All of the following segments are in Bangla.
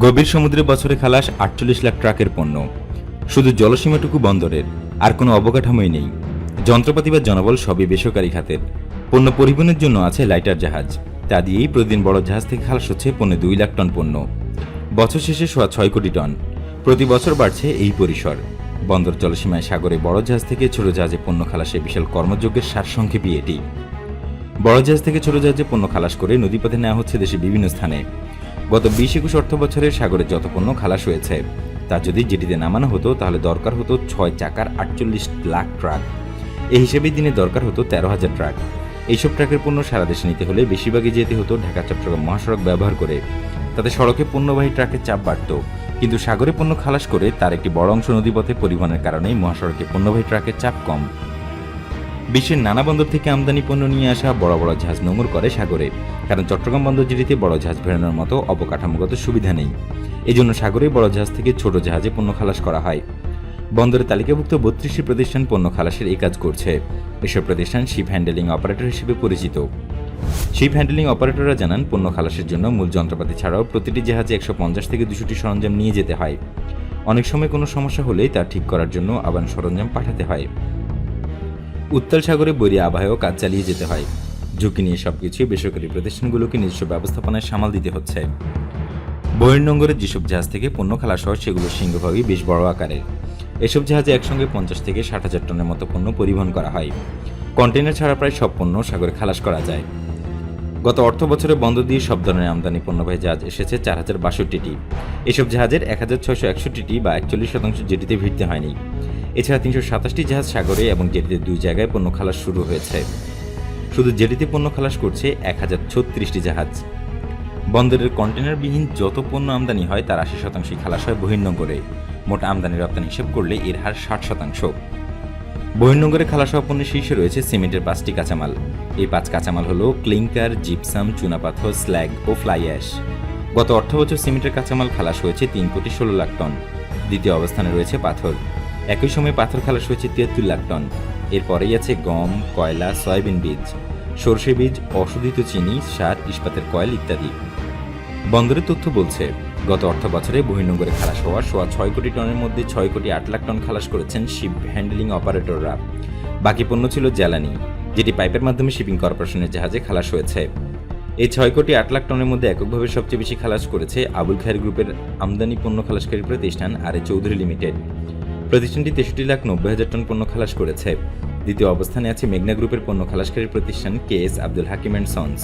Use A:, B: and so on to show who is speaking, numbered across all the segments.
A: গভীর সমুদ্রে বছরে খালাস আটচল্লিশ লাখ ট্রাকের পণ্য। শুধু জলসীমাটুকু বন্দরের আর কোনো অবকাঠামোই নেই। যন্ত্রপাতি বা জনবল সবই বেসরকারি খাতের। পণ্য পরিবহনের জন্য আছে লাইটার জাহাজ। তা দিয়েই প্রতিদিন বড় জাহাজ থেকে খালাস হচ্ছে পণ্য দুই লাখ টন পণ্য। বছর শেষে সোয়া ছয় কোটি টন। প্রতি বছর বাড়ছে এই পরিসর। বন্দর জলসীমায় সাগরে বড় জাহাজ থেকে ছোট জাহাজে পণ্য খালাসে বিশাল কর্মযজ্ঞের সারসংক্ষেপই এটি। বড় জাহাজ থেকে ছোট জাহাজে পণ্য খালাস করে নদীপথে নেওয়া হচ্ছে দেশের বিভিন্ন স্থানে। গত বিশ একুশ অর্থ বছরে সাগরে যত পণ্য খালাস হয়েছে, তা যদি জেটিতে নামানো হতো, তাহলে দরকার হতো ছয় চাকার আটচল্লিশ লাখ ট্রাক। এই হিসেবে দিনে দরকার হতো তেরো হাজার ট্রাক। এইসব ট্রাকের পণ্য সারা দেশে নিতে হলে বেশিরভাগই যেতে হতো ঢাকা, চট্টগ্রাম মহাসড়ক ব্যবহার করে। তাতে সড়কে পণ্যবাহী ট্রাকের চাপ বাড়ত। কিন্তু সাগরে পণ্য খালাস করে তার একটি বড় অংশ নদীপথে পরিবহনের কারণেই মহাসড়কে পণ্যবাহী ট্রাকের চাপ কম। বিশ্বের নানা বন্দর থেকে আমদানি পণ্য নিয়ে আসা বড় বড় জাহাজ নোঙর করে সাগরে, কারণ চট্টগ্রাম বন্দর জেটিতে বড় জাহাজ ভেড়ানোর মতো অবকাঠামোগত সুবিধা নেই। এজন্য সাগরে বড় জাহাজ থেকে ছোট জাহাজে পণ্য খালাস করা হয়। বন্দরে তালিকাভুক্ত বত্রিশটি প্রতিষ্ঠান পণ্য খালাসের এই কাজ করছে। এসব প্রতিষ্ঠান শিপ হ্যান্ডেলিং অপারেটর হিসেবে পরিচিত। শিপ হ্যান্ডেলিং অপারেটররা জানান, পণ্য খালাসের জন্য মূল যন্ত্রপাতি ছাড়াও প্রতিটি জাহাজে একশো পঞ্চাশ থেকে দুশোটি সরঞ্জাম নিয়ে যেতে হয়। অনেক সময় কোনো সমস্যা হলেই তা ঠিক করার জন্য আবার সরঞ্জাম পাঠাতে হয়। উত্তাল সাগরে বৈরী আবহাওয়াও কাজ চালিয়ে যেতে হয়। ঝুঁকি নিয়ে সবকিছুই বেসরকারি প্রতিষ্ঠানগুলোকে নিজস্ব ব্যবস্থাপনায় সামাল দিতে হচ্ছে। বহির্নঙ্গরের যেসব জাহাজ থেকে পণ্য খালাস হয় সেগুলো সিংহভাগই বেশ বড় আকারের। এসব জাহাজে একসঙ্গে পঞ্চাশ থেকে ষাট হাজার টনের মতো পণ্য পরিবহন করা হয়। কন্টেনার ছাড়া প্রায় সব পণ্য সাগরে খালাস করা যায়। গত অর্থ বছরে বন্ধ দিয়ে সব ধরনের আমদানি পণ্যবাহী জাহাজ এসেছে চার হাজার বাষট্টিটি। এসব জাহাজের এক হাজার ছয়শো একষট্টিটি বা একচল্লিশ শতাংশ জেটিতে ভিড়তে হয়নি। এছাড়া তিনশো সাতাশটি জাহাজ সাগরে এবং জেটিতে দুই জায়গায় পণ্য খালাস শুরু হয়েছে। শুধু জেটিতে পণ্য খালাস করছে এক হাজার ছত্রিশটি জাহাজ। বন্দরের কন্টেনারবিহীন যত পণ্য আমদানি হয়, তার আশি শতাংশই খালাস হয় বহির্নগরে। মোট আমদানি রপ্তানি হিসেব করলে এর হার ষাট শতাংশ। বহির্নগরে খালাস হওয়া পণ্যের শীর্ষে রয়েছে সিমেন্টের পাঁচটি কাঁচামাল। এই পাঁচ কাঁচামাল হল ক্লিংকার, জিপসাম, চুনাপাথর, স্ল্যাগ ও ফ্লাই অ্যাশ। গত অর্থ বছর সিমেন্টের কাঁচামাল খালাস হয়েছে তিন কোটি ষোলো লাখ টন। দ্বিতীয় অবস্থানে রয়েছে পাথর। একই সময় পাথর খালাস হয়েছে তিয়াত্তর লাখ টন। এরপরেই আছে গম, কয়লা, সয়াবিন বীজ, সর্ষে বীজ, অশোধিত চিনি, সার, ইস্পাতের কয়েল ইত্যাদি। বন্দরের তথ্য বলছে, গত অর্থ বছরে বহির্নগরে খালাস হওয়া সোয়া ছয় কোটি টনের মধ্যে ছয় কোটি আট লাখ টন খালাস করেছেন শিপ হ্যান্ডলিং অপারেটররা। বাকি পণ্য ছিল জ্বালানি, যেটি পাইপের মাধ্যমে শিপিং কর্পোরেশনের জাহাজে খালাস হয়েছে। এই ছয় কোটি আট লাখ টনের মধ্যে এককভাবে সবচেয়ে বেশি খালাস করেছে আবুল খায়ের গ্রুপের আমদানি পণ্য খালাসকারী প্রতিষ্ঠান আর চৌধুরী লিমিটেড। প্রতিষ্ঠানটি তেষট্টি লাখ নব্বই হাজার টন পণ্য খালাস করেছে। দ্বিতীয় অবস্থানে আছে মেঘনা গ্রুপের পণ্য খালাসকারী প্রতিষ্ঠান K S Abdul Hakim and sons.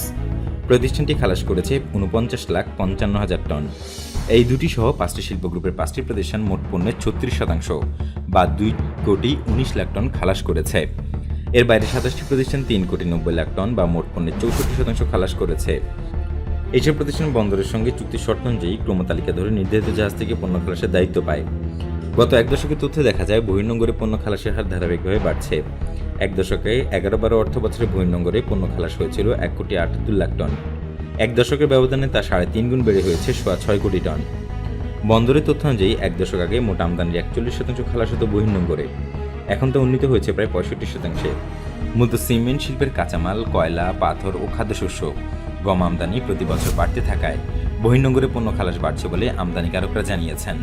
A: প্রতিষ্ঠানটি খালাস করেছে উনপঞ্চাশ লাখ পঞ্চান্ন হাজার টন। এই দুটি সহ পাঁচটি শিল্প গ্রুপের পাঁচটি প্রতিষ্ঠান মোট পণ্যের ছত্রিশ শতাংশ, বা দুই কোটি উনিশ লাখ টন খালাস করেছে। এর বাইরে সাতাশটি প্রতিষ্ঠান তিন কোটি নব্বই লাখ টন, বা মোট পণ্যের চৌষট্টি শতাংশ খালাস করেছে। এইসব প্রতিষ্ঠান বন্দরের সঙ্গে চুক্তি শর্ত অনুযায়ী ক্রমতালিকা ধরে নির্ধারিত জাহাজ থেকে পণ্য খালাসের দায়িত্ব পায়। গত এক দশকের তথ্যে দেখা যায় বহির্নগরে পণ্য খালাসের হার ধারাবাহিকভাবে বাড়ছে। এক দশকে এগারো বারো অর্থ বছরে বহির্নগরে পণ্য খালাস হয়েছিল এক কোটি আটাত্তর লাখ টন। এক দশকের ব্যবধানে তা সাড়ে তিন গুণ বেড়ে হয়েছে সোয়া ছয় কোটি টন। বন্দরের তথ্য অনুযায়ী, এক দশক আগে মোট আমদানির একচল্লিশ শতাংশ খালাস হতো বহির্নগরে এখন তা উন্নীত হয়েছে প্রায় পঁয়ষট্টি শতাংশে। মূলত সিমেন্ট শিল্পের কাঁচামাল, কয়লা, পাথর ও খাদ্যশস্য গম আমদানি প্রতি বছর বাড়তে থাকায় বহির্নগরে পণ্য খালাস বাড়ছে বলে আমদানিকারকরা জানিয়েছেন।